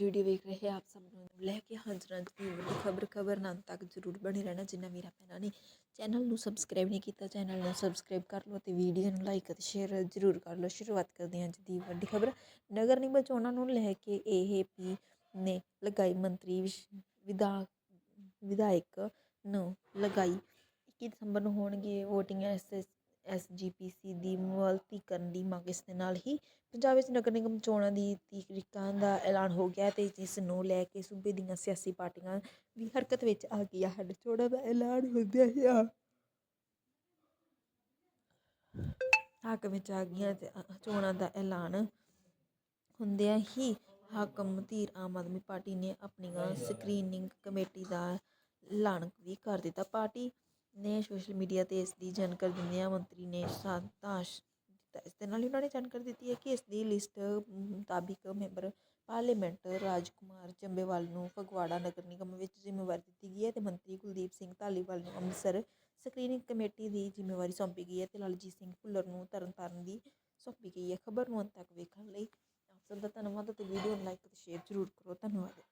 Video ਵੇਖ ਰਹੇ ਆਪ ਸਭ ਨੂੰ ਲੈ ਕੇ ਹਾਜ਼ਰ ਹਾਂ। ਜੀ ਵੱਡੀ ਖਬਰ ਖਬਰ ਨਾਲ ਤੱਕ ਜ਼ਰੂਰ ਬਣੇ ਰਹਿਣਾ, ਜਿੰਨਾ ਵੀਰਾ ਭੈਣਾਂ ਨੇ। ਚੈਨਲ ਨੂੰ ਸਬਸਕ੍ਰਾਈਬ ਨਹੀਂ ਕੀਤਾ ਚੈਨਲ ਨੂੰ ਸਬਸਕ੍ਰਾਈਬ ਕਰ ਲਓ ਤੇ ਵੀਡੀਓ ਨੂੰ ਲਾਈਕ ਅਤੇ ਸ਼ੇਅਰ ਜ਼ਰੂਰ ਕਰ ਲਓ। ਸ਼ੁਰੂਆਤ ਕਰਦੇ ਹਾਂ ਅੱਜ ਦੀ ਵੱਡੀ ਖਬਰ। ਨਗਰ ਨਿਗਮ ਚੋਣਾਂ ਨੂੰ ਲੈ ਕੇ ਏਏਪੀ ਨੇ ਲਗਾਈ ਮੰਤਰੀ ਵਿਸ਼- ਵਿਧਾ, ਵਿਧਾਇਕ ਨੂੰ ਲਗਾਈ। 21 ਦਸੰਬਰ ਨੂੰ ਹੋਣਗੇ VOTING ਐਸ ਐਸਜੀਪੀਸੀ ਦੀ ਮੁਅੱਤਲੀ ਕਰਨ ਦੀ ਮੰਗ ਇਸ ਦੇ ਨਾਲ ਹੀ ਪੰਜਾਬ ਵਿੱਚ ਨਗਰ ਨਿਗਮ ਚੋਣਾਂ ਦੀ ਤਰੀਕਾਂ ਦਾ ਐਲਾਨ ਹੋ ਗਿਆ ਹੈ ਜਿਸ ਨੂੰ ਲੈ ਕੇ ਸੂਬੇ ਦੀਆਂ ਸਿਆਸੀ ਪਾਰਟੀਆਂ ਵੀ ਹਰਕਤ ਵਿੱਚ ਆ ਗਈਆਂ ਹਨ। ਚੋਣਾਂ ਦਾ ਐਲਾਨ ਹੁੰਦਿਆਂ ਹੀ ਆ। ਹੱਕ ਵਿੱਚ ਆ ਗਈਆਂ ਤੇ ਚੋਣਾਂ ਦਾ ਐਲਾਨ ਹੁੰਦਿਆਂ ਹੀ ਹਾਕਮ ਧੀਰ ਆਮ ਆਦਮੀ ਪਾਰਟੀ ਨੇ ਆਪਣੀਆਂ ਸਕਰੀਨਿੰਗ ਕਮੇਟੀ ਦਾ ਐਲਾਨ ਵੀ ਕਰ ਦਿੱਤਾ। ਪਾਰਟੀ ਨੇ ਸੋਸ਼ਲ ਮੀਡੀਆ ਤੇ ਇਸ ਦੀ ਜਾਣਕਾਰੀ ਦਿੰਦਿਆਂ ਮੰਤਰੀ ਨੇ ਸਾਤਾਸ਼ ਦਿੱਤਾ। ਇਸ ਦੇ ਨਾਲ ਹੀ ਉਹਨਾਂ ਨੇ ਜਾਣਕਾਰੀ ਦਿੱਤੀ ਹੈ ਕਿ ਇਸ ਦੀ ਲਿਸਟ ਮੁਤਾਬਿਕ ਮੈਂਬਰ ਪਾਰਲੀਮੈਂਟ ਰਾਜਕੁਮਾਰ ਚੰਬੇਵਾਲ ਨੂੰ ਫਗਵਾੜਾ ਨਗਰ ਨਿਗਮ ਵਿੱਚ ਜ਼ਿੰਮੇਵਾਰੀ ਦਿੱਤੀ ਗਈ ਹੈ ਤੇ ਮੰਤਰੀ ਕੁਲਦੀਪ ਸਿੰਘ ਧਾਲੀਵਾਲ ਨੂੰ ਅੰਮ੍ਰਿਤਸਰ ਸਕਰੀਨਿੰਗ ਕਮੇਟੀ ਦੀ ਜ਼ਿੰਮੇਵਾਰੀ ਸੌਂਪੀ ਗਈ ਹੈ ਤੇ ਲਾਲਜੀਤ ਸਿੰਘ ਭੁੱਲਰ ਨੂੰ ਤਰਨਤਾਰਨ ਦੀ ਸੌਂਪੀ ਗਈ ਹੈ। ਖਬਰ ਨੂੰ ਅੰਤ ਤੱਕ ਵੇਖਣ ਲਈ ਆਪ ਸਭ ਦਾ ਧੰਨਵਾਦ ਅਤੇ ਵੀਡੀਓ ਨੂੰ ਲਾਈਕ ਅਤੇ ਸ਼ੇਅਰ ਜ਼ਰੂਰ ਕਰੋ। ਧੰਨਵਾਦ।